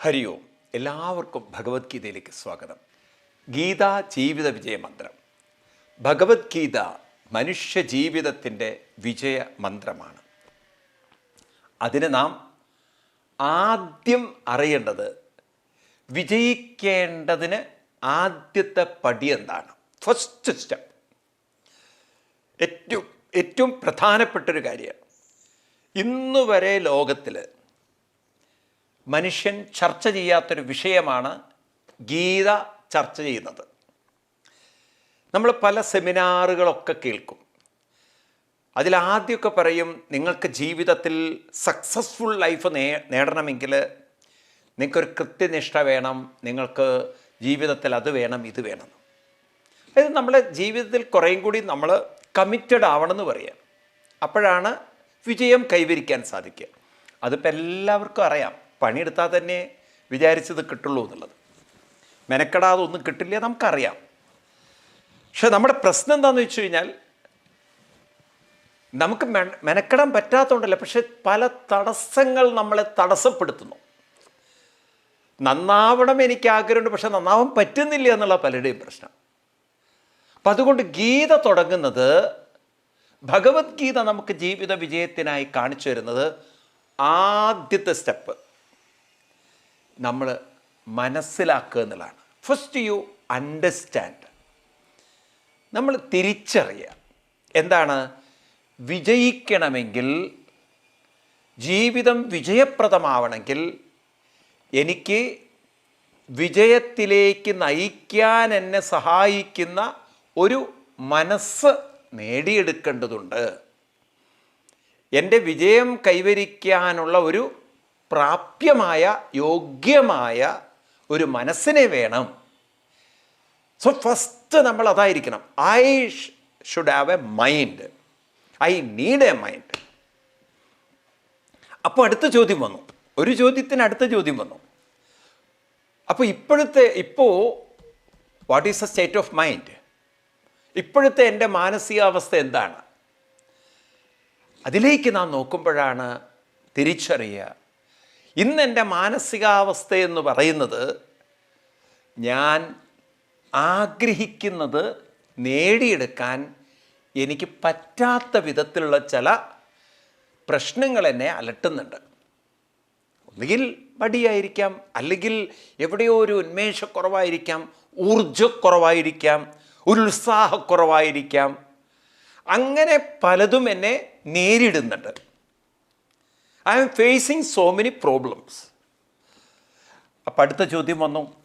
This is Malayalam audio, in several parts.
ഹരി ഓം എല്ലാവർക്കും ഭഗവത്ഗീതയിലേക്ക് സ്വാഗതം. ഗീത ജീവിത വിജയ മന്ത്രം. ഭഗവത്ഗീത മനുഷ്യ ജീവിതത്തിന്റെ വിജയ മന്ത്രമാണ്. അതിന് നാം ആദ്യം അറിയേണ്ടത് വിജയിക്കേണ്ടതിന് ആദ്യത്തെ പടി എന്താണ്? ഫസ്റ്റ് സ്റ്റെപ്പ് ഏറ്റവും ഏറ്റവും പ്രധാനപ്പെട്ടൊരു കാര്യമാണ് ഇന്നുവരെ ലോകത്തിൽ മനുഷ്യൻ ചർച്ച ചെയ്യാത്തൊരു വിഷയമാണ് ഗീത ചർച്ച ചെയ്യുന്നത്. നമ്മൾ പല സെമിനാറുകളൊക്കെ കേൾക്കും. അതിലാദ്യമൊക്കെ പറയും നിങ്ങൾക്ക് ജീവിതത്തിൽ സക്സസ്ഫുൾ ലൈഫ് നേ നേടണമെങ്കിൽ നിങ്ങൾക്കൊരു കൃത്യനിഷ്ഠ വേണം നിങ്ങൾക്ക് ജീവിതത്തിൽ അത് വേണം ഇത് വേണം. അതായത് നമ്മളെ ജീവിതത്തിൽ കുറേയും കൂടി നമ്മൾ കമ്മിറ്റഡ് ആവണമെന്ന് പറയാം. അപ്പോഴാണ് വിജയം കൈവരിക്കാൻ സാധിക്കുക. അതിപ്പോൾ എല്ലാവർക്കും അറിയാം. പണിയെടുത്താൽ തന്നെ വിചാരിച്ചത് കിട്ടുള്ളൂ എന്നുള്ളത്. മെനക്കെടാതെ ഒന്നും കിട്ടില്ല നമുക്കറിയാം. പക്ഷെ നമ്മുടെ പ്രശ്നം എന്താണെന്ന് വെച്ച് കഴിഞ്ഞാൽ നമുക്ക് മെനക്കെടാൻ പറ്റാത്തതുകൊണ്ടല്ല പക്ഷെ പല തടസ്സങ്ങൾ നമ്മളെ തടസ്സപ്പെടുത്തുന്നു. നന്നാവണം എനിക്ക് ആഗ്രഹമുണ്ട് പക്ഷെ നന്നാവാൻ പറ്റുന്നില്ല എന്നുള്ള പലരുടെയും പ്രശ്നം. അപ്പം അതുകൊണ്ട് ഗീത തുടങ്ങുന്നത് ഭഗവത്ഗീത നമുക്ക് ജീവിത വിജയത്തിനായി കാണിച്ചു തരുന്നത് ആദ്യത്തെ സ്റ്റെപ്പ്. നമ്മൾ മനസ്സിലാക്കുക എന്നുള്ളതാണ്. ഫസ്റ്റ് യു അണ്ടർസ്റ്റാൻഡ് നമ്മൾ തിരിച്ചറിയുക. എന്താണ്? വിജയിക്കണമെങ്കിൽ ജീവിതം വിജയപ്രദമാവണമെങ്കിൽ എനിക്ക് വിജയത്തിലേക്ക് നയിക്കാൻ എന്നെ സഹായിക്കുന്ന ഒരു മനസ്സ് നേടിയെടുക്കേണ്ടതുണ്ട്. എന്റെ വിജയം കൈവരിക്കാനുള്ള ഒരു പ്രാപ്യമായ യോഗ്യമായ ഒരു മനസ്സിനെ വേണം. സോ ഫസ്റ്റ് നമ്മൾ അതായിരിക്കണം. I should have a mind I need a mind അപ്പോൾ അടുത്ത ചോദ്യം വന്നു. ഒരു ചോദ്യത്തിന് അടുത്ത ചോദ്യം വന്നു. അപ്പോൾ ഇപ്പോഴത്തെ ഇപ്പോൾ what is a state of mind ഇപ്പോഴത്തെ എന്റെ മാനസികാവസ്ഥ എന്താണ്? അതിലേക്ക് നാം നോക്കുമ്പോഴാണ് തിരിച്ചറിയുക. ഇന്ന് എന്റെ മാനസികാവസ്ഥ എന്ന് പറയുന്നത് ഞാൻ ആഗ്രഹിക്കുന്നത് നേടിയെടുക്കാൻ എനിക്ക് പറ്റാത്ത വിധത്തിലുള്ള ചില പ്രശ്നങ്ങൾ എന്നെ അലട്ടുന്നുണ്ട്. ഒന്നുകിൽ മടിയായിരിക്കാം അല്ലെങ്കിൽ എവിടെയോ ഒരു ഉന്മേഷക്കുറവായിരിക്കാം ഊർജക്കുറവായിരിക്കാം ഒരു ഉത്സാഹക്കുറവായിരിക്കാം. അങ്ങനെ പലതും എന്നെ നേരിടുന്നുണ്ട്. I am facing so many problems അപ്പം അടുത്ത ചോദ്യം വന്നു.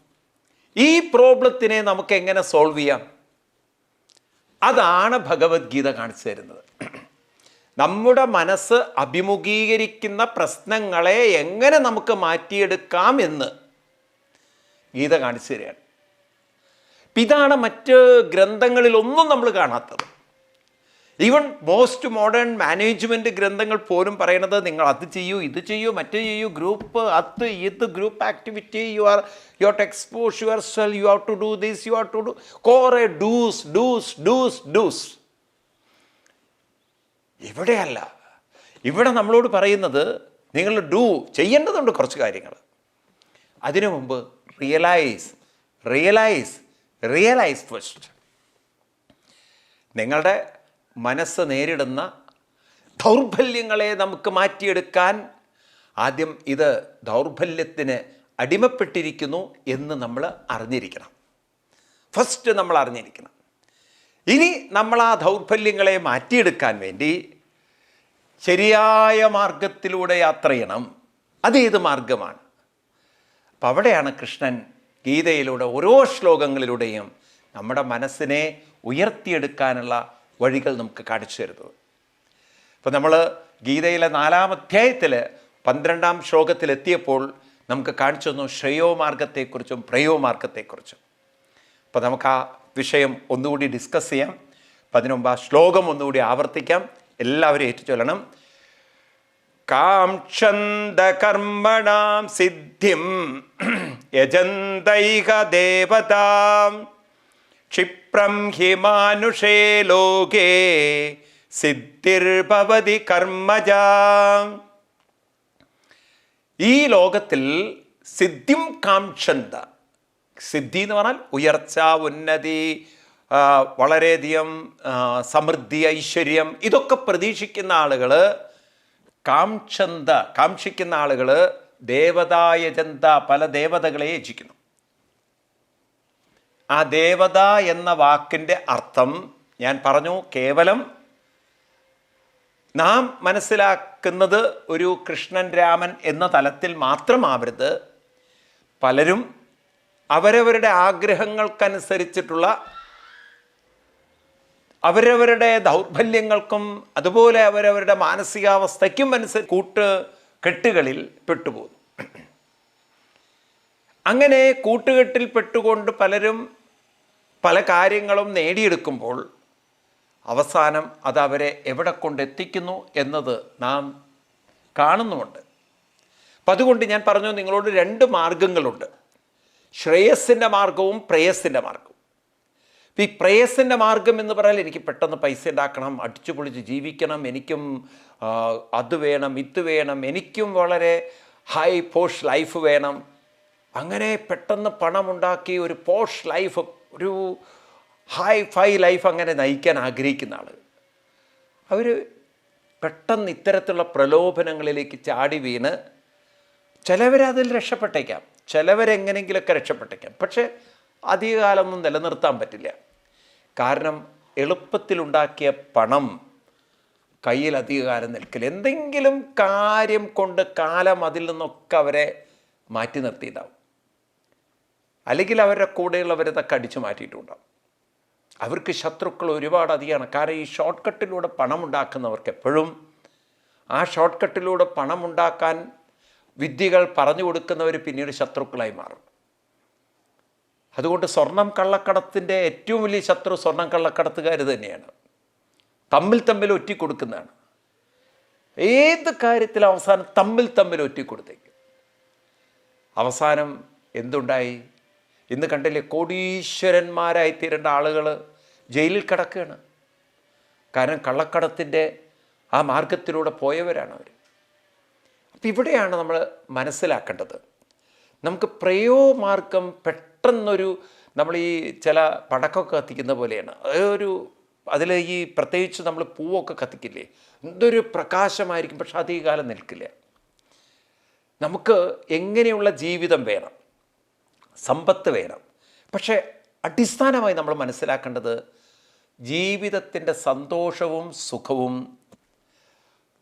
ഈ പ്രോബ്ലത്തിനെ നമുക്ക് എങ്ങനെ സോൾവ് ചെയ്യാം? അതാണ് ഭഗവത്ഗീത കാണിച്ചു തരുന്നത്. നമ്മുടെ മനസ്സ് അഭിമുഖീകരിക്കുന്ന പ്രശ്നങ്ങളെ എങ്ങനെ നമുക്ക് മാറ്റിയെടുക്കാം എന്ന് ഗീത കാണിച്ചു തരികയാണ്. ഇതാണ് മറ്റ് ഗ്രന്ഥങ്ങളിലൊന്നും നമ്മൾ കാണാത്തത്. ഈവൻ മോസ്റ്റ് മോഡേൺ മാനേജ്മെന്റ് ഗ്രന്ഥങ്ങൾ പോലും പറയുന്നത് നിങ്ങൾ അത് ചെയ്യൂ ഇത് ചെയ്യൂ മറ്റേ ചെയ്യൂ ഗ്രൂപ്പ് അത് ഇത് group activity you are you are to expose your self you have to do this you are to do കോറെ do's do's do's do's ഇവിടെയല്ല. ഇവിടെ നമ്മളോട് പറയുന്നത് നിങ്ങൾ ഡൂ ചെയ്യേണ്ടതുണ്ട് കുറച്ച് കാര്യങ്ങൾ. അതിനു മുമ്പ് റിയലൈസ് റിയലൈസ് റിയലൈസ് ഫസ്റ്റ് നിങ്ങളുടെ മനസ്സ് നേരിടുന്ന ദൗർബല്യങ്ങളെ നമുക്ക് മാറ്റിയെടുക്കാൻ ആദ്യം ഇത് ദൗർബല്യത്തിന് അടിമപ്പെട്ടിരിക്കുന്നു എന്ന് നമ്മൾ അറിഞ്ഞിരിക്കണം. ഫസ്റ്റ് നമ്മൾ അറിഞ്ഞിരിക്കണം. ഇനി നമ്മൾ ആ ദൗർബല്യങ്ങളെ മാറ്റിയെടുക്കാൻ വേണ്ടി ശരിയായ മാർഗത്തിലൂടെ യാത്ര ചെയ്യണം. അതേത് മാർഗമാണ് അപ്പം അവിടെയാണ് കൃഷ്ണൻ ഗീതയിലൂടെ ഓരോ ശ്ലോകങ്ങളിലൂടെയും നമ്മുടെ മനസ്സിനെ ഉയർത്തിയെടുക്കാനുള്ള വഴികൾ നമുക്ക് കാണിച്ചു തരുന്നത്. അപ്പോൾ നമ്മൾ ഗീതയിലെ നാലാം അധ്യായത്തിൽ പന്ത്രണ്ടാം ശ്ലോകത്തിലെത്തിയപ്പോൾ നമുക്ക് കാണിച്ചു തന്നു ശ്രേയോമാർഗത്തെക്കുറിച്ചും പ്രയോമാർഗത്തെക്കുറിച്ചും പ്രയോ മാർഗത്തെക്കുറിച്ചും അപ്പോൾ നമുക്ക് ആ വിഷയം ഒന്നുകൂടി ഡിസ്കസ് ചെയ്യാം. മുമ്പ് ആ ശ്ലോകം ഒന്നുകൂടി ആവർത്തിക്കാം. എല്ലാവരും ഏറ്റുചൊല്ലണം കാക്ഷന്ത കർമ്മണാം സിദ്ധിം യജന്തൈക ദേവതാം ക്ഷിപ്രം ഹി മാനുഷേ ലോകേ സിദ്ധിർഭവതി കർമ്മജ. ഈ ലോകത്തിൽ സിദ്ധിം കാംക്ഷന്ത. സിദ്ധി എന്ന് പറഞ്ഞാൽ ഉയർച്ച ഉന്നതി വളരെയധികം സമൃദ്ധി ഐശ്വര്യം ഇതൊക്കെ പ്രതീക്ഷിക്കുന്ന ആളുകൾ കാംക്ഷന്ത കാക്ഷിക്കുന്ന ആളുകൾ ദേവതായജന്ത പല ദേവതകളെ യജിക്കുന്നു ആ ദേവത എന്ന വാക്കിന്റെ അർത്ഥം ഞാൻ പറഞ്ഞു കേവലം നാം മനസ്സിലാക്കുന്നത് ഒരു കൃഷ്ണൻ രാമൻ എന്ന തലത്തിൽ മാത്രമാവരുത്. പലരും അവരവരുടെ ആഗ്രഹങ്ങൾക്കനുസരിച്ചിട്ടുള്ള അവരവരുടെ ദൗർബല്യങ്ങൾക്കും അതുപോലെ അവരവരുടെ മാനസികാവസ്ഥയ്ക്കും അനുസരിച്ച് കൂട്ട് കെട്ടുകളിൽ പെട്ടുപോകുന്നു. അങ്ങനെ കൂട്ടുകെട്ടിൽ പെട്ടുകൊണ്ട് പലരും പല കാര്യങ്ങളും നേടിയെടുക്കുമ്പോൾ അവസാനം അത് അവരെ എവിടെ കൊണ്ടെത്തിക്കുന്നു എന്നത് നാം കാണുന്നുമുണ്ട്. അപ്പം അതുകൊണ്ട് ഞാൻ പറഞ്ഞു നിങ്ങളോട് രണ്ട് മാർഗങ്ങളുണ്ട്. ശ്രേയസ്സിന്റെ മാർഗവും പ്രേയസ്സിന്റെ മാർഗവും. ഈ പ്രേയസിന്റെ മാർഗം എന്ന് പറഞ്ഞാൽ എനിക്ക് പെട്ടെന്ന് പൈസ ഉണ്ടാക്കണം അടിച്ചു പൊളിച്ച് ജീവിക്കണം എനിക്കും അത് വേണം ഇത് വേണം എനിക്കും വളരെ ഹൈ പോഷ് ലൈഫ് വേണം അങ്ങനെ പെട്ടെന്ന് പണമുണ്ടാക്കി ഒരു പോഷ് ലൈഫ് ഒരു ഹൈ ഫൈ ലൈഫ് അങ്ങനെ നയിക്കാൻ ആഗ്രഹിക്കുന്ന ആൾ അവർ പെട്ടെന്ന് ഇത്തരത്തിലുള്ള പ്രലോഭനങ്ങളിലേക്ക് ചാടി വീണ് ചിലവരതിൽ രക്ഷപ്പെട്ടേക്കാം ചിലവരെങ്ങനെങ്കിലുമൊക്കെ രക്ഷപ്പെട്ടേക്കാം. പക്ഷേ അധികകാലമൊന്നും നിലനിർത്താൻ പറ്റില്ല. കാരണം എളുപ്പത്തിലുണ്ടാക്കിയ പണം കയ്യിൽ അധികകാലം നിൽക്കില്ല. എന്തെങ്കിലും കാര്യം കൊണ്ട് കാലം അതിൽ നിന്നൊക്കെ അവരെ മാറ്റി നിർത്തിയിട്ടുണ്ടാവും അല്ലെങ്കിൽ അവരുടെ കൂടെയുള്ളവരതൊക്കെ അടിച്ചു മാറ്റിയിട്ടുണ്ടാവും. അവർക്ക് ശത്രുക്കൾ ഒരുപാട് അധികമാണ്. കാരണം ഈ ഷോർട്ട് കട്ടിലൂടെ പണം ഉണ്ടാക്കുന്നവർക്ക് എപ്പോഴും ആ ഷോർട്ട് കട്ടിലൂടെ പണം ഉണ്ടാക്കാൻ വിദ്യകൾ പറഞ്ഞു കൊടുക്കുന്നവർ പിന്നീട് ശത്രുക്കളായി മാറും. അതുകൊണ്ട് സ്വർണം കള്ളക്കടത്തിന്റെ ഏറ്റവും വലിയ ശത്രു സ്വർണം കള്ളക്കടത്തുകാർ തന്നെയാണ്. തമ്മിൽ തമ്മിൽ ഒറ്റി കൊടുക്കുന്നതാണ്. ഏത് കാര്യത്തിൽ അവസാനം തമ്മിൽ തമ്മിൽ ഒറ്റി കൊടുത്തേക്കും. അവസാനം എന്തുണ്ടായി? ഇന്ന് കണ്ടില്ലേ കോടീശ്വരന്മാരായി തീരേണ്ട ആളുകൾ ജയിലിൽ കിടക്കുകയാണ്. കാരണം കള്ളക്കടത്തിന്റെ ആ മാർഗത്തിലൂടെ പോയവരാണ് അവർ അപ്പം ഇവിടെയാണ് നമ്മൾ മനസ്സിലാക്കേണ്ടത്. നമുക്ക് പ്രയോ മാർഗം പെട്ടെന്നൊരു നമ്മൾ ഈ ചില പടക്കമൊക്കെ കത്തിക്കുന്ന പോലെയാണ്. ഒരു അതിൽ ഈ പ്രത്യേകിച്ച് നമ്മൾ പൂവൊക്കെ കത്തിക്കില്ലേ? എന്തൊരു പ്രകാശമായിരിക്കും. പക്ഷെ അധികകാലം നിൽക്കില്ല. നമുക്ക് എങ്ങനെയുള്ള ജീവിതം വേണം? സമ്പത്ത് വേണം. പക്ഷേ അടിസ്ഥാനമായി നമ്മൾ മനസ്സിലാക്കേണ്ടത് ജീവിതത്തിന്റെ സന്തോഷവും സുഖവും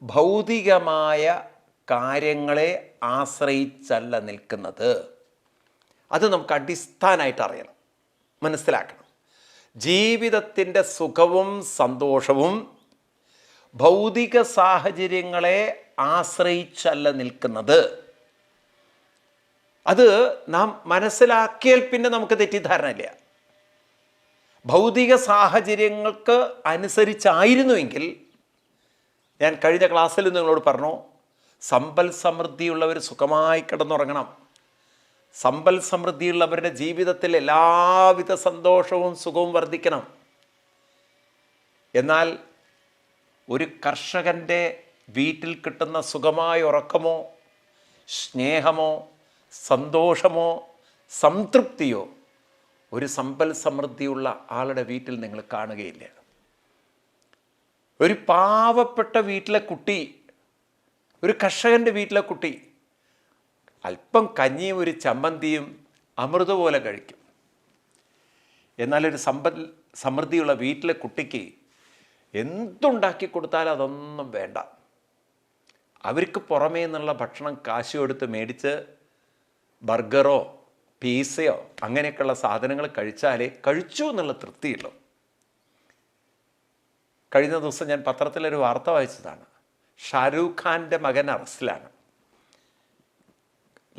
ഭൗതികമായ കാര്യങ്ങളെ ആശ്രയിച്ചല്ല നിൽക്കുന്നത്. അത് നമുക്ക് അടിസ്ഥാനമായിട്ട് അറിയണം. മനസ്സിലാക്കണം. ജീവിതത്തിന്റെ സുഖവും സന്തോഷവും ഭൗതിക സാഹചര്യങ്ങളെ ആശ്രയിച്ചല്ല നിൽക്കുന്നത്. അത് നാം മനസ്സിലാക്കിയാൽ പിന്നെ നമുക്ക് തെറ്റിദ്ധാരണ ഇല്ല. ഭൗതിക സാഹചര്യങ്ങൾക്ക് അനുസരിച്ചായിരുന്നുവെങ്കിൽ ഞാൻ കഴിഞ്ഞ ക്ലാസ്സിൽ നിങ്ങളോട് പറഞ്ഞു സമ്പൽ സമൃദ്ധിയുള്ളവർ സുഖമായി കിടന്നുറങ്ങണം. സമ്പൽ സമൃദ്ധിയുള്ളവരുടെ ജീവിതത്തിൽ എല്ലാവിധ സന്തോഷവും സുഖവും വർദ്ധിക്കണം. എന്നാൽ ഒരു കർഷകന്റെ വീട്ടിൽ കിട്ടുന്ന സുഖമായ ഉറക്കമോ സ്നേഹമോ സന്തോഷമോ സംതൃപ്തിയോ ഒരു സമ്പൽ സമൃദ്ധിയുള്ള ആളുടെ വീട്ടിൽ നിങ്ങൾ കാണുകയില്ല. ഒരു പാവപ്പെട്ട വീട്ടിലെ കുട്ടി ഒരു കർഷകന്റെ വീട്ടിലെ കുട്ടി അല്പം കഞ്ഞിയും ഒരു ചമ്മന്തിയും അമൃത പോലെ കഴിക്കും. എന്നാലൊരു സമ്പൽ സമൃദ്ധിയുള്ള വീട്ടിലെ കുട്ടിക്ക് എന്തുണ്ടാക്കി കൊടുത്താലും അതൊന്നും വേണ്ട. അവർക്ക് പുറമേ നിന്നുള്ള ഭക്ഷണം കാശു കൊടുത്ത് മേടിച്ച് ബർഗറോ പീസയോ അങ്ങനെയൊക്കെയുള്ള സാധനങ്ങൾ കഴിച്ചാലേ കഴിച്ചു എന്നുള്ള തൃപ്തിയുള്ളൂ. കഴിഞ്ഞ ദിവസം ഞാൻ പത്രത്തിലൊരു വാർത്ത വായിച്ചതാണ്. ഷാരൂഖ് ഖാന്റെ മകൻ അറസ്റ്റിലാണ്.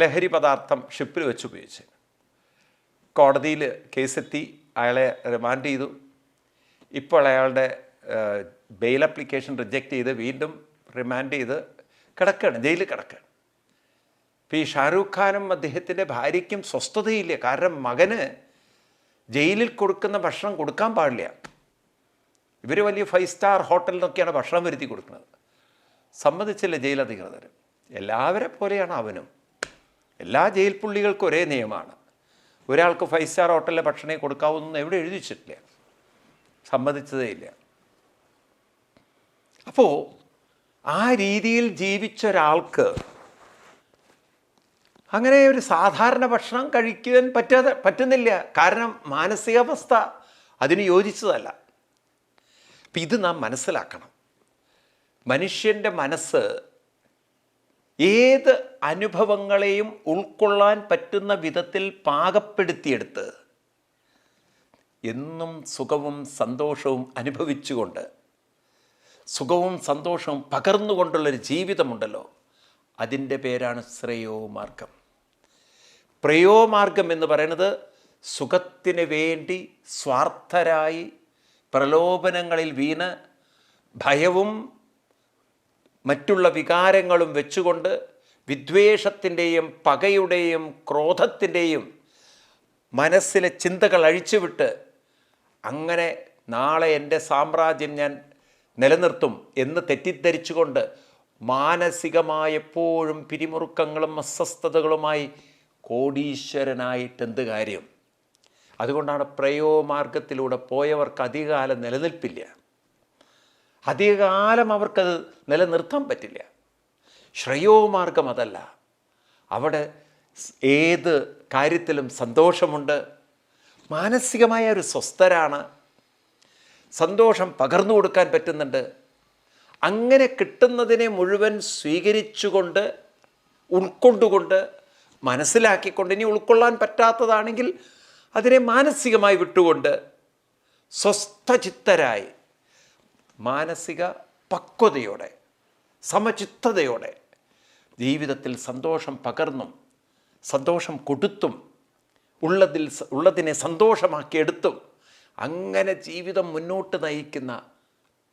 ലഹരി പദാർത്ഥം ഷിപ്പിൽ വെച്ച് ഉപയോഗിച്ച്. കോടതിയിൽ കേസെത്തി അയാളെ റിമാൻഡ് ചെയ്തു. ഇപ്പോൾ അയാളുടെ ബെയിൽ അപ്ലിക്കേഷൻ റിജക്റ്റ് ചെയ്ത് വീണ്ടും റിമാൻഡ് ചെയ്ത് കിടക്കുകയാണ് ജയിലിൽ കിടക്കുകയാണ്. ഇപ്പോൾ ഈ ഷാരൂഖ് ഖാനും അദ്ദേഹത്തിന്റെ ഭാര്യയ്ക്കും സ്വസ്ഥതയില്ല. കാരണം മകന് ജയിലിൽ കൊടുക്കുന്ന ഭക്ഷണം കൊടുക്കാൻ പാടില്ല. ഇവർ വലിയ ഫൈവ് സ്റ്റാർ ഹോട്ടലിൽ നിന്നൊക്കെയാണ് ഭക്ഷണം വരുത്തി കൊടുക്കുന്നത്. സമ്മതിച്ചില്ല ജയിൽ അധികൃതർ എല്ലാവരെ പോലെയാണ് അവനും. എല്ലാ ജയിൽ പുള്ളികൾക്കും ഒരേ നിയമമാണ്. ഒരാൾക്ക് ഫൈവ് സ്റ്റാർ ഹോട്ടലിലെ ഭക്ഷണം കൊടുക്കാവുന്ന എവിടെ എഴുതി വെച്ചിട്ടില്ല സമ്മതിച്ചതേ ഇല്ല. അപ്പോൾ ആ രീതിയിൽ ജീവിച്ച ഒരാൾക്ക് അങ്ങനെ ഒരു സാധാരണ ഭക്ഷണം കഴിക്കാൻ പറ്റാതെ പറ്റുന്നില്ല. കാരണം മാനസികാവസ്ഥ അതിന് യോജിച്ചതല്ല. അപ്പം ഇത് നാം മനസ്സിലാക്കണം. മനുഷ്യന്റെ മനസ്സ് ഏത് അനുഭവങ്ങളെയും ഉൾക്കൊള്ളാൻ പറ്റുന്ന വിധത്തിൽ പാകപ്പെടുത്തിയെടുത്ത് എന്നും സുഖവും സന്തോഷവും അനുഭവിച്ചുകൊണ്ട് സുഖവും സന്തോഷവും പകർന്നുകൊണ്ടുള്ളൊരു ജീവിതമുണ്ടല്ലോ. അതിന്റെ പേരാണ് ശ്രേയോ മാർഗം. പ്രയോമാർഗം എന്ന് പറയുന്നത് സുഖത്തിന് വേണ്ടി സ്വാർത്ഥരായി പ്രലോഭനങ്ങളിൽ വീണ് ഭയവും മറ്റുള്ള വികാരങ്ങളും വെച്ചുകൊണ്ട് വിദ്വേഷത്തിന്റെയും പകയുടെയും ക്രോധത്തിന്റെയും മനസ്സിലെ ചിന്തകൾ അഴിച്ചുവിട്ട് അങ്ങനെ നാളെ എന്റെ സാമ്രാജ്യം ഞാൻ നിലനിർത്തും എന്ന് തെറ്റിദ്ധരിച്ചുകൊണ്ട് മാനസികമായ എപ്പോഴും പിരിമുറുക്കങ്ങളും അസ്വസ്ഥതകളുമായി കോടീശ്വരനായിട്ട് എന്ത് കാര്യം? അതുകൊണ്ടാണ് പ്രയോമാർഗത്തിലൂടെ പോയവർക്ക് അധികകാലം നിലനിൽപ്പില്ല. അധികകാലം അവർക്കത് നിലനിർത്താൻ പറ്റില്ല. ശ്രേയോമാർഗം അതല്ല. അവിടെ ഏത് കാര്യത്തിലും സന്തോഷമുണ്ട്. മാനസികമായ ഒരു സ്വസ്ഥരാണ്. സന്തോഷം പകർന്നു കൊടുക്കാൻ പറ്റുന്നുണ്ട്. അങ്ങനെ കിട്ടുന്നതിനെ മുഴുവൻ സ്വീകരിച്ചുകൊണ്ട് ഉൾക്കൊണ്ടുകൊണ്ട് മനസ്സിലാക്കിക്കൊണ്ട് ഇനി ഉൾക്കൊള്ളാൻ പറ്റാത്തതാണെങ്കിൽ അതിനെ മാനസികമായി വിട്ടുകൊണ്ട് സ്വസ്ഥചിത്തരായി മാനസിക പക്വതയോടെ സമചിത്തതയോടെ ജീവിതത്തിൽ സന്തോഷം പകർന്നും സന്തോഷം കൊടുത്തും ഉള്ളതിൽ ഉള്ളതിനെ സന്തോഷമാക്കിയെടുത്തും അങ്ങനെ ജീവിതം മുന്നോട്ട് നയിക്കുന്ന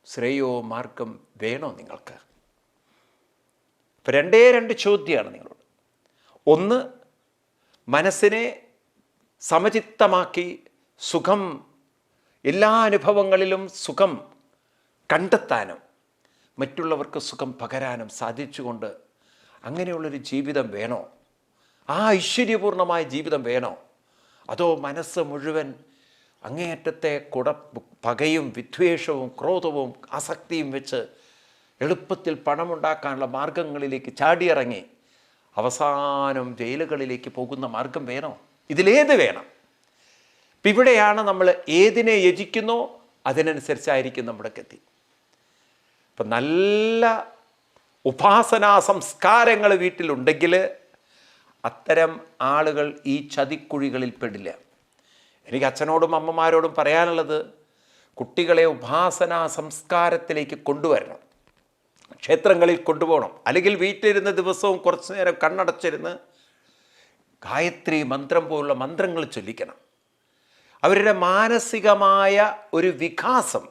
ശ്രേയോ മാർഗം വേണോ നിങ്ങൾക്ക്? രണ്ടേ രണ്ട് ചോദ്യമാണ് നിങ്ങളോട്. ഒന്ന് മനസ്സിനെ സമചിത്തമാക്കി സുഖം എല്ലാ അനുഭവങ്ങളിലും സുഖം കണ്ടെത്താനും മറ്റുള്ളവർക്ക് സുഖം പകരാനും സാധിച്ചുകൊണ്ട് അങ്ങനെയുള്ളൊരു ജീവിതം വേണോ? ആ ഐശ്വര്യപൂർണമായ ജീവിതം വേണോ? അതോ മനസ്സ് മുഴുവൻ അങ്ങേയറ്റത്തെ കുട പകയും വിദ്വേഷവും ക്രോധവും ആസക്തിയും വെച്ച് എളുപ്പത്തിൽ പണമുണ്ടാക്കാനുള്ള മാർഗങ്ങളിലേക്ക് ചാടിയിറങ്ങി അവസാനം ജയിലുകളിലേക്ക് പോകുന്ന മാർഗം വേണോ? ഇതിലേത് വേണം? ഇപ്പം ഇവിടെയാണ് നമ്മൾ ഏതിനെ യജിക്കുന്നോ അതിനനുസരിച്ചായിരിക്കും നമ്മുടെ ഗതി. ഇപ്പം നല്ല ഉപാസനാ സംസ്കാരങ്ങൾ വീട്ടിലുണ്ടെങ്കിൽ അത്തരം ആളുകൾ ഈ ചതിക്കുഴികളിൽ പെടില്ല. എനിക്ക് അച്ഛനോടും അമ്മമാരോടും പറയാനുള്ളത് കുട്ടികളെ ഉപാസനാ സംസ്കാരത്തിലേക്ക് കൊണ്ടുവരണം. ക്ഷേത്രങ്ങളിൽ കൊണ്ടുപോകണം. അല്ലെങ്കിൽ വീട്ടിലിരുന്ന ദിവസവും കുറച്ച് നേരം കണ്ണടച്ചിരുന്ന് ഗായത്രി മന്ത്രം പോലുള്ള മന്ത്രങ്ങൾ ചൊല്ലിക്കണം. അവരുടെ മാനസികമായ ഒരു വികാസം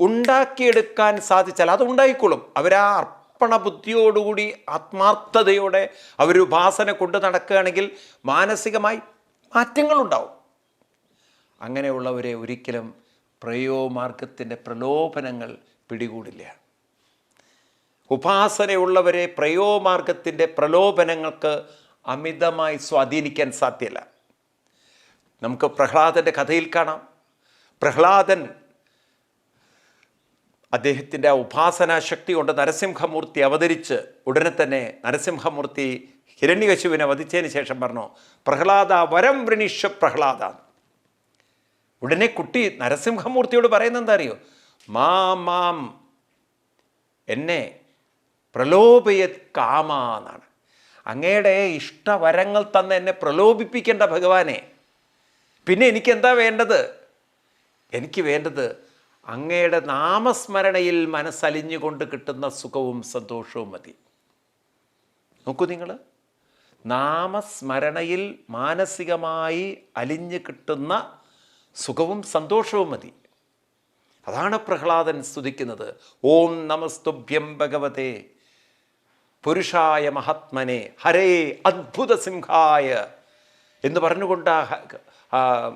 ഉണ്ടാക്കിയെടുക്കാൻ സാധിച്ചാൽ അത് ഉണ്ടായിക്കോളും. അവരാ അർപ്പണ ബുദ്ധിയോടുകൂടി ആത്മാർത്ഥതയോടെ അവർ ഉപാസന കൊണ്ട് നടക്കുകയാണെങ്കിൽ മാനസികമായി മാറ്റങ്ങളുണ്ടാവും. അങ്ങനെയുള്ളവരെ ഒരിക്കലും പ്രയോ മാർഗത്തിന്റെ പ്രലോഭനങ്ങൾ പിടികൂടില്ല. ഉപാസനയുള്ളവരെ പ്രയോമാർഗത്തിന്റെ പ്രലോഭനങ്ങൾക്ക് അമിതമായി സ്വാധീനിക്കാൻ സാധ്യല്ല. നമുക്ക് പ്രഹ്ലാദന്റെ കഥയിൽ കാണാം. പ്രഹ്ലാദൻ അദ്ദേഹത്തിന്റെ ആ ഉപാസനാ ശക്തി കൊണ്ട് നരസിംഹമൂർത്തി അവതരിച്ച് ഉടനെ തന്നെ നരസിംഹമൂർത്തി ഹിരണ്യകശുവിനെ വധിച്ചതിന് ശേഷം പറഞ്ഞു പ്രഹ്ലാദ വരം വൃണിഷ പ്രഹ്ലാദ. ഉടനെ കുട്ടി നരസിംഹമൂർത്തിയോട് പറയുന്നത് എന്താ അറിയോ? മാം എന്നെ പ്രലോഭയത് കാമ എന്നാണ്. അങ്ങയുടെ ഇഷ്ടവരങ്ങൾ തന്ന് എന്നെ പ്രലോഭിപ്പിക്കേണ്ട ഭഗവാനെ. പിന്നെ എനിക്ക് എന്താ വേണ്ടത്? എനിക്ക് വേണ്ടത് അങ്ങയുടെ നാമസ്മരണയിൽ മനസ്സലിഞ്ഞുകൊണ്ട് കിട്ടുന്ന സുഖവും സന്തോഷവും മതി. നോക്കൂ നിങ്ങൾ. നാമസ്മരണയിൽ മാനസികമായി അലിഞ്ഞു കിട്ടുന്ന സുഖവും സന്തോഷവും മതി. അതാണ് പ്രഹ്ലാദൻ സ്തുതിക്കുന്നത്. ഓം നമസ്തുഭ്യം ഭഗവതേ. പുരുഷായ മഹാത്മനെ ഹരേ അദ്ഭുത സിംഹായ എന്ന് പറഞ്ഞുകൊണ്ട് ആ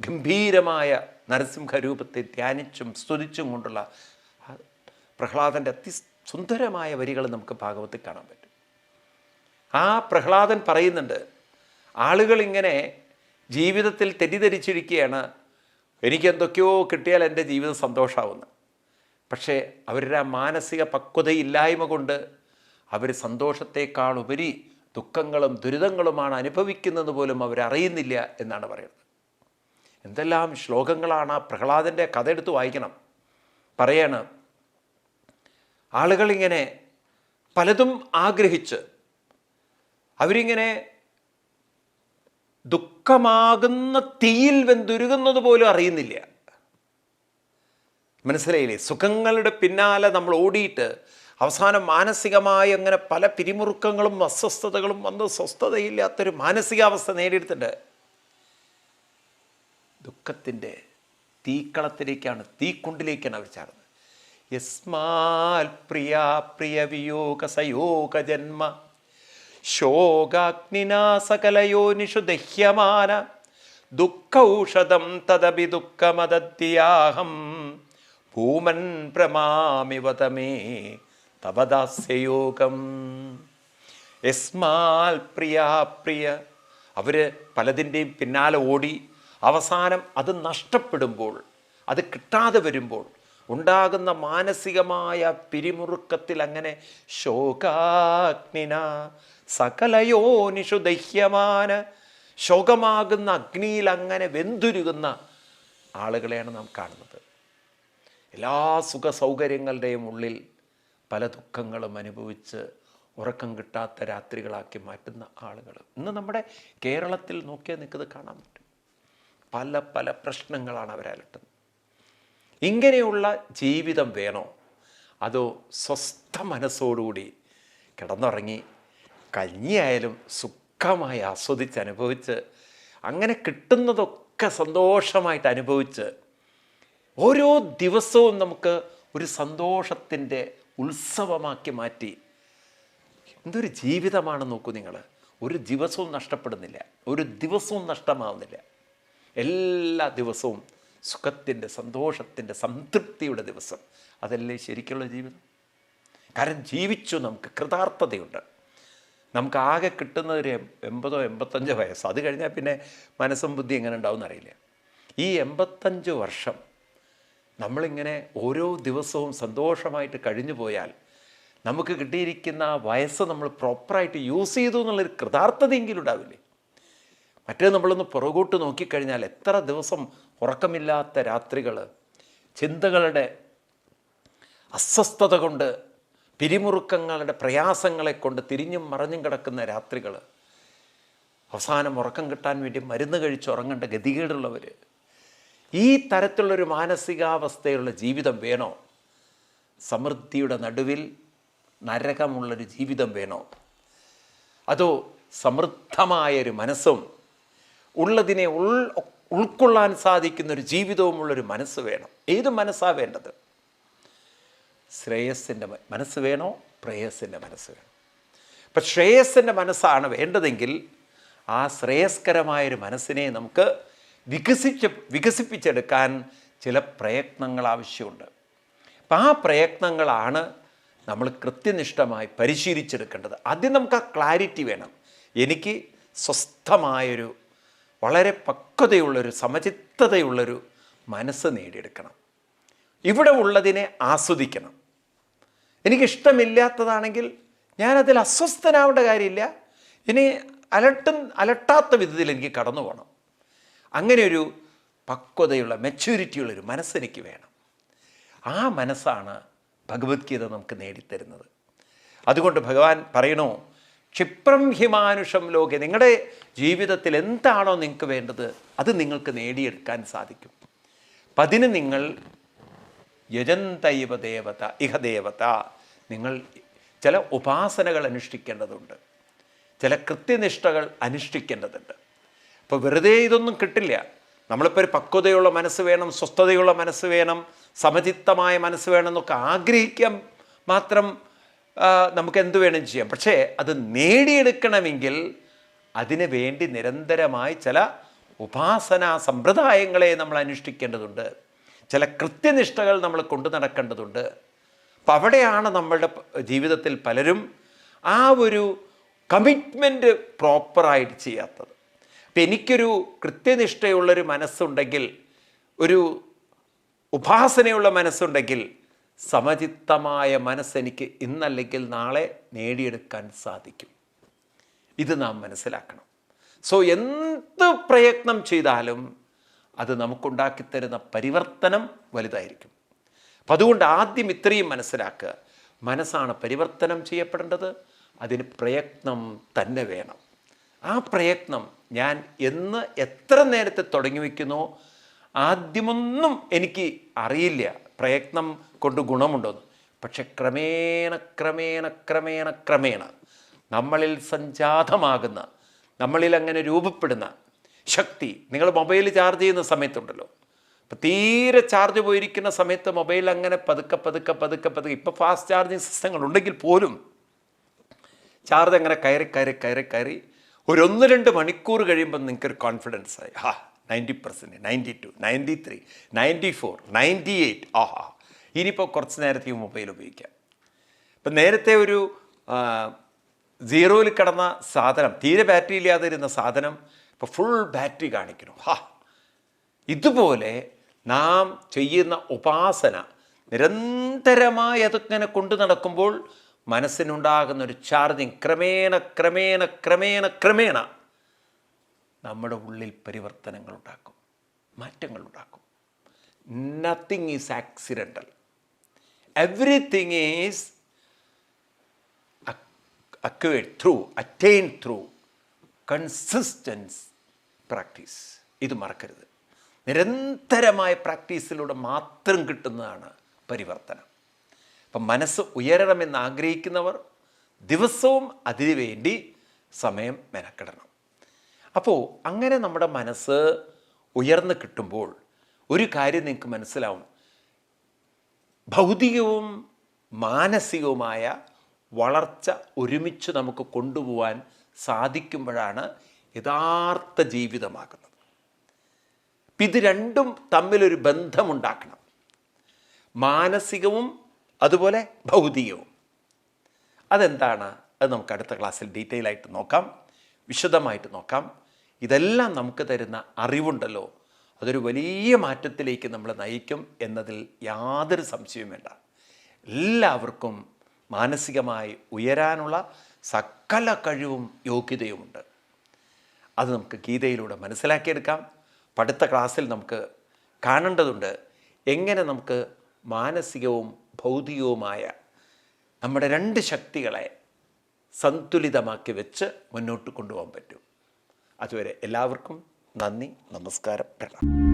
ഗംഭീരമായ നരസിംഹരൂപത്തെ ധ്യാനിച്ചും സ്തുതിച്ചും കൊണ്ടുള്ള പ്രഹ്ലാദന്റെ അതിസുന്ദരമായ വരികൾ നമുക്ക് ഭാഗവത്തിൽ കാണാൻ പറ്റും. ആ പ്രഹ്ലാദൻ പറയുന്നുണ്ട് ആളുകളിങ്ങനെ ജീവിതത്തിൽ തെറ്റിദ്ധരിച്ചിരിക്കുകയാണ്. എനിക്ക് എന്തൊക്കെയോ കിട്ടിയാൽ എന്റെ ജീവിതം സന്തോഷമാവുന്നു പക്ഷേ അവരുടെ ആ മാനസിക പക്വതയില്ലായ്മ കൊണ്ട് അവർ സന്തോഷത്തേക്കാൾ ഉപരി ദുഃഖങ്ങളും ദുരിതങ്ങളുമാണ് അനുഭവിക്കുന്നത് പോലും അവരറിയുന്നില്ല എന്നാണ് പറയുന്നത്. എന്തെല്ലാം ശ്ലോകങ്ങളാണ് ആ പ്രഹ്ലാദന്റെ കഥ എടുത്ത് വായിക്കണം. പറയാണ് ആളുകളിങ്ങനെ പലതും ആഗ്രഹിച്ച് അവരിങ്ങനെ ദുഃഖമാകുന്ന തീയിൽ വെന്തുരുകുന്നത് പോലും അറിയുന്നില്ല. മനസ്സിലായില്ലേ? സുഖങ്ങളുടെ പിന്നാലെ നമ്മൾ ഓടിയിട്ട് അവസാനം മാനസികമായി അങ്ങനെ പല പിരിമുറുക്കങ്ങളും അസ്വസ്ഥതകളും വന്ന് സ്വസ്ഥതയില്ലാത്തൊരു മാനസികാവസ്ഥ നേടിയെടുത്തിട്ടുണ്ട്. ദുഃഖത്തിന്റെ തീക്കളത്തിലേക്കാണ് തീക്കുണ്ടിലേക്കാണ് അവർ ചേർന്നത് യസ്മാൽ പ്രിയ പ്രിയ വിയോഗ സയോഗ ജന്മ ശോകാഗ്നിനാ സകലയോനിഷു ദഹ്യമാന ദുഃഖൌഷധം തദപി ദുഃഖമദത്യാഹം ഭൂമൻ പ്രമാമിവതമേ തപദാസ്യയോഗം യസ്മാൽ പ്രിയ പ്രിയ. അവർ പലതിന്റെയും പിന്നാലെ ഓടി അവസാനം അത് നഷ്ടപ്പെടുമ്പോൾ അത് കിട്ടാതെ വരുമ്പോൾ ഉണ്ടാകുന്ന മാനസികമായ പിരിമുറുക്കത്തിൽ അങ്ങനെ ശോകാഗ്നിന സകലയോനിഷു ദഹ്യമാന. ശോകമാകുന്ന അഗ്നിയിൽ അങ്ങനെ വെന്തുരുകുന്ന ആളുകളെയാണ് നാം കാണുന്നത്. എല്ലാ സുഖ സൗകര്യങ്ങളുടെയും ഉള്ളിൽ പല ദുഃഖങ്ങളും അനുഭവിച്ച് ഉറക്കം കിട്ടാത്ത രാത്രികളാക്കി മാറ്റുന്ന ആളുകൾ. ഇന്ന് നമ്മുടെ കേരളത്തിൽ നോക്കിയാൽ നിൽക്കുന്നത് കാണാൻ പറ്റും. പല പല പ്രശ്നങ്ങളാണ് അവരലട്ടുന്നത് ഇങ്ങനെയുള്ള ജീവിതം വേണോ? അതോ സ്വസ്ഥ മനസ്സോടുകൂടി കിടന്നുറങ്ങി കഞ്ഞിയായാലും സുഖമായി ആസ്വദിച്ച് അനുഭവിച്ച് അങ്ങനെ കിട്ടുന്നതൊക്കെ സന്തോഷമായിട്ട് അനുഭവിച്ച് ഓരോ ദിവസവും നമുക്ക് ഒരു സന്തോഷത്തിന്റെ ഉത്സവമാക്കി മാറ്റി. എന്തൊരു ജീവിതമാണ് നോക്കൂ നിങ്ങൾ ഒരു ദിവസവും നഷ്ടപ്പെടുന്നില്ല. ഒരു ദിവസവും നഷ്ടമാവുന്നില്ല. എല്ലാ ദിവസവും സുഖത്തിന്റെ സന്തോഷത്തിന്റെ സംതൃപ്തിയുടെ ദിവസം. അതല്ലേ ശരിക്കുള്ള ജീവിതം? കാരണം ജീവിച്ചു നമുക്ക് കൃതാർത്ഥതയുണ്ട്. നമുക്ക് ആകെ കിട്ടുന്നത് ഒരു എൺപതോ എൺപത്തഞ്ചോ വയസ്സ്. അത് കഴിഞ്ഞാൽ പിന്നെ മനസ്സും ബുദ്ധി എങ്ങനെ ഉണ്ടാവും എന്നറിയില്ല ഈ എൺപത്തഞ്ച് വർഷം നമ്മളിങ്ങനെ ഓരോ ദിവസവും സന്തോഷമായിട്ട് കഴിഞ്ഞു പോയാൽ നമുക്ക് കിട്ടിയിരിക്കുന്ന ആ വയസ്സ് നമ്മൾ പ്രോപ്പറായിട്ട് യൂസ് ചെയ്തു എന്നുള്ളൊരു കൃതാർത്ഥതയെങ്കിലും ഉണ്ടാവില്ലേ? മറ്റേ നമ്മളൊന്ന് പുറകോട്ട് നോക്കിക്കഴിഞ്ഞാൽ എത്ര ദിവസം ഉറക്കമില്ലാത്ത രാത്രികൾ ചിന്തകളുടെ അസ്വസ്ഥത കൊണ്ട് പിരിമുറുക്കങ്ങളുടെ പ്രയാസങ്ങളെ കൊണ്ട് തിരിഞ്ഞും മറഞ്ഞും കിടക്കുന്ന രാത്രികൾ. അവസാനം ഉറക്കം കിട്ടാൻ വേണ്ടി മരുന്ന് കഴിച്ച് ഉറങ്ങേണ്ട ഗതികേടുള്ളവർ ഈ തരത്തിലുള്ളൊരു മാനസികാവസ്ഥയുള്ള ജീവിതം വേണോ? സമൃദ്ധിയുടെ നടുവിൽ നരകമുള്ളൊരു ജീവിതം വേണോ? അതോ സമൃദ്ധമായൊരു മനസ്സും ഉള്ളതിനെ ഉൾ ഉൾക്കൊള്ളാൻ സാധിക്കുന്ന ഒരു ജീവിതവുമുള്ളൊരു മനസ്സ് വേണം. ഏത് മനസ്സാണ് വേണ്ടത്? ശ്രേയസ്സിന്റെ മനസ്സ് വേണോ? പ്രേയസിന്റെ മനസ്സ് വേണം? അപ്പം ശ്രേയസ്സിന്റെ മനസ്സാണ് വേണ്ടതെങ്കിൽ ആ ശ്രേയസ്കരമായൊരു മനസ്സിനെ നമുക്ക് വികസിച്ച് വികസിപ്പിച്ചെടുക്കാൻ ചില പ്രയത്നങ്ങൾ ആവശ്യമുണ്ട്. അപ്പം ആ പ്രയത്നങ്ങളാണ് നമ്മൾ കൃത്യനിഷ്ഠമായി പരിശീലിച്ചെടുക്കേണ്ടത്. ആദ്യം നമുക്ക് ആ ക്ലാരിറ്റി വേണം. എനിക്ക് സ്വസ്ഥമായൊരു വളരെ പക്വതയുള്ളൊരു സമചിത്തതയുള്ളൊരു മനസ്സ് നേടിയെടുക്കണം. ഇവിടെ ഉള്ളതിനെ ആസ്വദിക്കണം. എനിക്കിഷ്ടമില്ലാത്തതാണെങ്കിൽ ഞാനതിൽ അസ്വസ്ഥനാവേണ്ട കാര്യമില്ല. ഇനി അലട്ടും അലട്ടാത്ത വിധത്തിൽ എനിക്ക് കടന്നു പോകണം അങ്ങനെ ഒരു പക്വതയുള്ള മെച്യൂരിറ്റിയുള്ളൊരു മനസ്സെനിക്ക് വേണം. ആ മനസ്സാണ് ഭഗവത്ഗീത നമുക്ക് നേടിത്തരുന്നത്. അതുകൊണ്ട് ഭഗവാൻ പറയണോ ക്ഷിപ്രം ഹിമാനുഷം ലോകെ നിങ്ങളുടെ ജീവിതത്തിൽ എന്താണോ നിങ്ങൾക്ക് വേണ്ടത് അത് നിങ്ങൾക്ക് നേടിയെടുക്കാൻ സാധിക്കും. അപ്പം നിങ്ങൾ യജന്തൈവ ദേവത ഇഹ ദേവത നിങ്ങൾ ചില ഉപാസനകൾ അനുഷ്ഠിക്കേണ്ടതുണ്ട്. ചില കൃത്യനിഷ്ഠകൾ അനുഷ്ഠിക്കേണ്ടതുണ്ട്. അപ്പോൾ വെറുതെ ഇതൊന്നും കിട്ടില്ല. നമ്മളിപ്പോൾ ഒരു പക്വതയുള്ള മനസ്സ് വേണം സ്വസ്ഥതയുള്ള മനസ്സ് വേണം സമചിത്തമായ മനസ്സ് വേണം എന്നൊക്കെ ആഗ്രഹിക്കാൻ മാത്രം നമുക്ക് എന്ത് വേണം ചെയ്യാം. പക്ഷേ അത് നേടിയെടുക്കണമെങ്കിൽ അതിനു വേണ്ടി നിരന്തരമായി ചില ഉപാസനാ സമ്പ്രദായങ്ങളെ നമ്മൾ അനുഷ്ഠിക്കേണ്ടതുണ്ട്. ചില കൃത്യനിഷ്ഠകൾ നമ്മൾ കൊണ്ടു നടക്കേണ്ടതുണ്ട്. അപ്പം അവിടെയാണ് നമ്മളുടെ ജീവിതത്തിൽ പലരും ആ ഒരു കമ്മിറ്റ്മെന്റ് പ്രോപ്പറായിട്ട് ചെയ്യാത്തത്. അപ്പം എനിക്കൊരു കൃത്യനിഷ്ഠയുള്ളൊരു മനസ്സുണ്ടെങ്കിൽ ഒരു ഉപാസനയുള്ള മനസ്സുണ്ടെങ്കിൽ സമചിത്തമായ മനസ്സെനിക്ക് ഇന്നല്ലെങ്കിൽ നാളെ നേടിയെടുക്കാൻ സാധിക്കും. ഇത് നാം മനസ്സിലാക്കണം. സോ എന്ത് പ്രയത്നം ചെയ്താലും അത് നമുക്കുണ്ടാക്കിത്തരുന്ന പരിവർത്തനം വലുതായിരിക്കും. അപ്പം അതുകൊണ്ട് ആദ്യം ഇത്രയും മനസ്സിലാക്കുക. മനസ്സാണ് പരിവർത്തനം ചെയ്യപ്പെടേണ്ടത്. അതിന് പ്രയത്നം തന്നെ വേണം. ആ പ്രയത്നം ഞാൻ എന്ന് എത്ര നേരത്തെ തുടങ്ങി വയ്ക്കുന്നോ ആദ്യമൊന്നും എനിക്ക് അറിയില്ല. പ്രയത്നം കൊണ്ട് ഗുണമുണ്ടോന്ന് പക്ഷെ ക്രമേണ ക്രമേണ ക്രമേണ ക്രമേണ നമ്മളിൽ സംജാതമാകുന്ന നമ്മളിൽ അങ്ങനെ രൂപപ്പെടുന്ന ശക്തി നിങ്ങൾ മൊബൈൽ ചാർജ് ചെയ്യുന്ന സമയത്തുണ്ടല്ലോ. ഇപ്പം തീരെ ചാർജ് പോയിരിക്കുന്ന സമയത്ത് മൊബൈൽ അങ്ങനെ പതുക്കെ പതുക്കെ പതുക്കെ പതുക്കെ ഇപ്പോൾ ഫാസ്റ്റ് ചാർജിങ് സിസ്റ്റങ്ങൾ ഉണ്ടെങ്കിൽ പോലും ചാർജ് അങ്ങനെ കയറി കയറി കയറി കയറി ഒരു ഒന്ന് രണ്ട് മണിക്കൂർ കഴിയുമ്പോൾ നിങ്ങൾക്കൊരു കോൺഫിഡൻസ് ആയി. ഹാ ninety percent ninety two ninety three ninety four ninety eight ആഹാ. ഇനിയിപ്പോൾ കുറച്ച് നേരത്തേക്ക് മൊബൈൽ ഉപയോഗിക്കാം. ഇപ്പം നേരത്തെ ഒരു സീറോയിൽ കിടന്ന സാധനം തീരെ ബാറ്ററി ഇല്ലാതെ ഇരുന്ന സാധനം ഇപ്പോൾ ഫുൾ ബാറ്ററി കാണിക്കുന്നു. ഹാ. ഇതുപോലെ നാം ചെയ്യുന്ന ഉപാസന നിരന്തരമായി അതിങ്ങനെ കൊണ്ടു നടക്കുമ്പോൾ മനസ്സിനുണ്ടാകുന്ന ഒരു ചാർജിങ് ക്രമേണ ക്രമേണ ക്രമേണ ക്രമേണ നമ്മുടെ ഉള്ളിൽ പരിവർത്തനങ്ങൾ ഉണ്ടാക്കും മാറ്റങ്ങൾ ഉണ്ടാക്കും nothing is accidental everything is acquired through attain through consistence practice ഇത് മറക്കരുത്. നിരന്തരമായ പ്രാക്ടീസിലൂടെ മാത്രം കിട്ടുന്നതാണ് പരിവർത്തനം. അപ്പം മനസ്സ് ഉയരണമെന്ന് ആഗ്രഹിക്കുന്നവർ ദിവസവും അതിനു വേണ്ടി സമയം മെനക്കെടണം. അപ്പോൾ അങ്ങനെ നമ്മുടെ മനസ്സ് ഉയർന്നു കിട്ടുമ്പോൾ ഒരു കാര്യം നിങ്ങൾക്ക് മനസ്സിലാവും. ഭൗതികവും മാനസികവുമായ വളർച്ച ഒരുമിച്ച് നമുക്ക് കൊണ്ടുപോകാൻ സാധിക്കുമ്പോഴാണ് യഥാർത്ഥ ജീവിതമാകുന്നത്. ഇത് രണ്ടും തമ്മിലൊരു ബന്ധമുണ്ടാക്കണം. മാനസികവും അതുപോലെ ഭൗതികവും. അതെന്താണ്? അത് നമുക്ക് അടുത്ത ക്ലാസ്സിൽ ഡീറ്റെയിൽ ആയിട്ട് നോക്കാം. വിശദമായിട്ട് നോക്കാം. ഇതെല്ലാം നമുക്ക് തരുന്ന അറിവുണ്ടല്ലോ. അതൊരു വലിയ മാറ്റത്തിലേക്ക് നമ്മൾ നയിക്കും എന്നതിൽ യാതൊരു സംശയവും വേണ്ട. എല്ലാവർക്കും മാനസികമായി ഉയരാനുള്ള സകല കഴിവും യോഗ്യതയുമുണ്ട്. അത് നമുക്ക് ഗീതയിലൂടെ മനസ്സിലാക്കിയെടുക്കാം. പഠിത്ത ക്ലാസ്സിൽ നമുക്ക് കാണേണ്ടതുണ്ട്. എങ്ങനെ നമുക്ക് മാനസികവും ഭൗതികവുമായ നമ്മുടെ രണ്ട് ശക്തികളെ സന്തുലിതമാക്കി വെച്ച് മുന്നോട്ട് കൊണ്ടുപോകാൻ പറ്റും. അതുവരെ എല്ലാവർക്കും നന്ദി നമസ്കാരം പ്രണാം